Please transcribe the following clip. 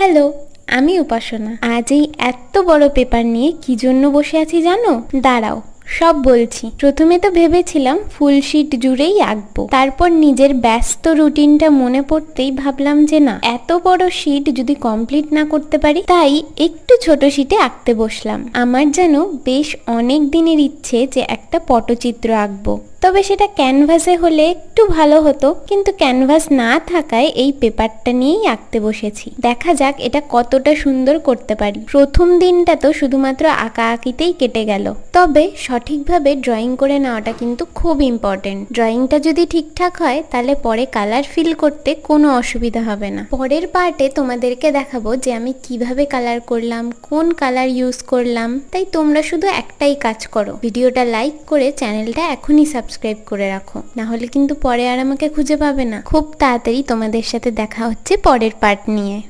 Hello, আমি উপাসনা। আজ এই এত বড় পেপার নিয়ে কি জন্য বসে আছি জানো? দাঁড়াও। সব বলছি। প্রথমে তো ভেবেছিলাম ফুল শিট জুড়েই আঁকবো। তারপর নিজের ব্যস্ত রুটিনটা মনে পড়তেই ভাবলাম যে না, এত বড় শিট যদি কমপ্লিট না করতে পারি, তাই একটু ছোট শিটে আঁকতে বসলাম। আমার যেন বেশ অনেক দিনের ইচ্ছে যে একটা পটচিত্র আঁকবো। তবে সেটা ক্যানভাসে হলে একটু ভালো হতো, কিন্তু ক্যানভাস না থাকায় এই পেপারটা নিয়েই আঁকতে বসেছি। দেখা যাক এটা কতটা সুন্দর করতে পারি। প্রথম দিনটা তো শুধুমাত্র আঁকা আঁকিতেই কেটে গেল। তবে সঠিকভাবে ড্রয়িং করে নেওয়াটা কিন্তু খুব ইম্পর্টেন্ট ড্রয়িংটা যদি ঠিকঠাক হয়, তাহলে পরে কালার ফিল করতে কোনো অসুবিধা হবে না। পরের পার্টে তোমাদেরকে দেখাবো যে আমি কীভাবে কালার করলাম, কোন কালার ইউজ করলাম। তাই তোমরা শুধু একটাই কাজ করো। ভিডিওটা লাইক করে চ্যানেলটা এখনই সাবস্ক্রাইব করে রাখো। না হলে কিন্তু পরে আর আমাকে খুঁজে পাবে না। খুব তাড়াতাড়ি তোমাদের সাথে দেখা হচ্ছে পরের পার্ট নিয়ে।